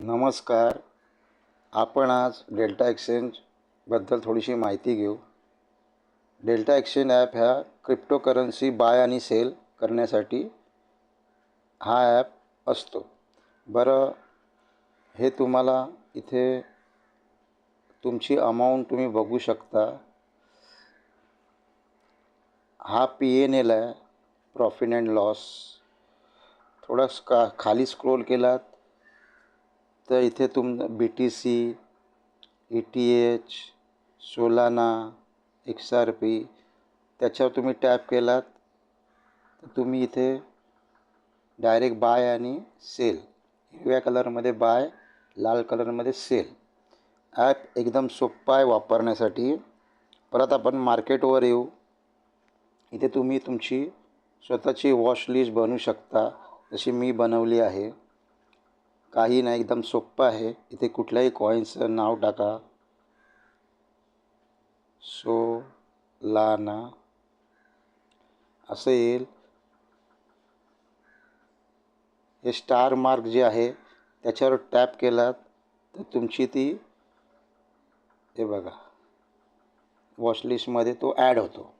नमस्कार. आपण आज डेल्टा एक्सचेंजबद्दल थोडीशी माहिती घेऊ. डेल्टा एक्सचेंज ॲप ह्या क्रिप्टोकरन्सी बाय आणि सेल करण्यासाठी हा ॲप असतो. बरं हे तुम्हाला इथे तुमची अमाऊंट तुम्ही बघू शकता. हा पी एन एल आहे प्रॉफिट अँड लॉस. थोडा का खाली स्क्रोल केलात तर इथे तुम B T C E T H Solana X R P त्याच्यावर तुम्ही टॅप केलात तर तुम्ही इथे डायरेक्ट बाय आणि सेल. हिरव्या कलरमध्ये बाय लाल कलरमध्ये सेल. ॲप एकदम सोप्पा आहे वापरण्यासाठी. परत आपण मार्केटवर येऊ. इथे तुम्ही तुमची स्वतःची वॉश लिस्ट बनवू शकता जशी मी बनवली आहे. काही नाही एकदम सोप्पं आहे. इथे कुठल्याही कॉईन्सचं नाव टाका. सो लाना असं येईल. हे स्टार मार्क जे आहे त्याच्यावर टॅप केलात तर तुमची ती हे बघा. वॉशलिस्टमध्ये तो ॲड होतो.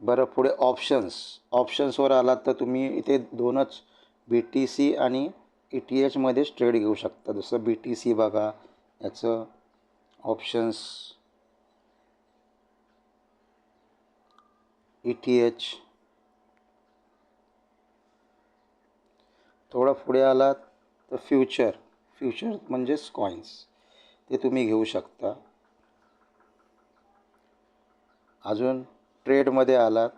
बरं पुढे ऑप्शन्स ऑप्शन्सवर आलात तर तुम्ही इथे दोनच बी टी सी आणि ई टी एचमध्येच ट्रेड घेऊ शकता. जसं बी टी सी बघा याचं ऑप्शन्स ई टी एच थोडं पुढे आलात तर फ्युचर फ्युचर म्हणजेच कॉईन्स ते तुम्ही घेऊ शकता. अजून ट्रेडमध्ये आलात.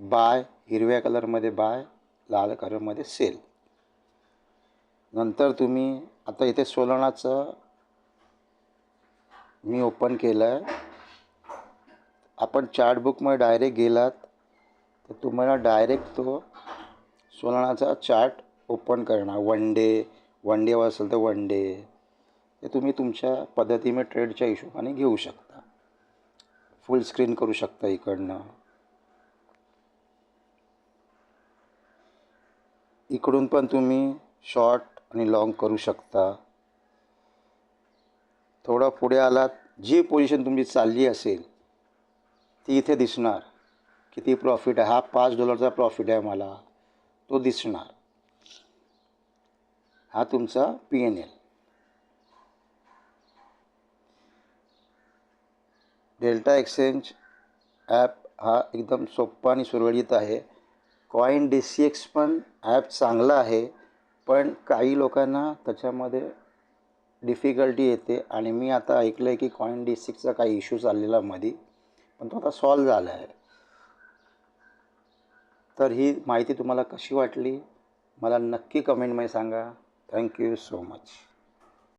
बाय हिरव्या कलरमध्ये बाय लाल कलरमध्ये सेल नंतर तुम्ही आता इथे सोलणाचं मी ओपन केलं आहे आपण चार्टबुकमध्ये डायरेक्ट गेलात तर तुम्हाला डायरेक्ट तो सोलणाचा चार्ट ओपन करणार. वन डे वन डेवर असेल तर वन डे ते तुम्ही तुमच्या पद्धतीने ट्रेडच्या हिशोबाने घेऊ शकता. फुल स्क्रीन करू शकता इकडनं. इकडून पण तुम्ही शॉर्ट आणि लाँग करू शकता. थोडं पुढे आलात जी पोझिशन तुमची चालली असेल ती इथे दिसणार. किती प्रॉफिट आहे? हा पाच डॉलरचा प्रॉफिट आहे मला. तो दिसणार. हा तुमचा P N L Delta Exchange app हा एकदम सोप्पा आणि सुरळीत आहे. कॉईन डी सी एक्स पण ॲप चांगला आहे. पण काही लोकांना त्याच्यामध्ये डिफिकल्टी येते. आणि मी आता ऐकलं आहे की कॉईन डी सिक्सचा काही इश्यू चाललेला मध्ये पण तो आता सॉल्व झाला आहे. तर ही माहिती तुम्हाला कशी वाटली? मला नक्की कमेंटमध्ये सांगा. Thank you so much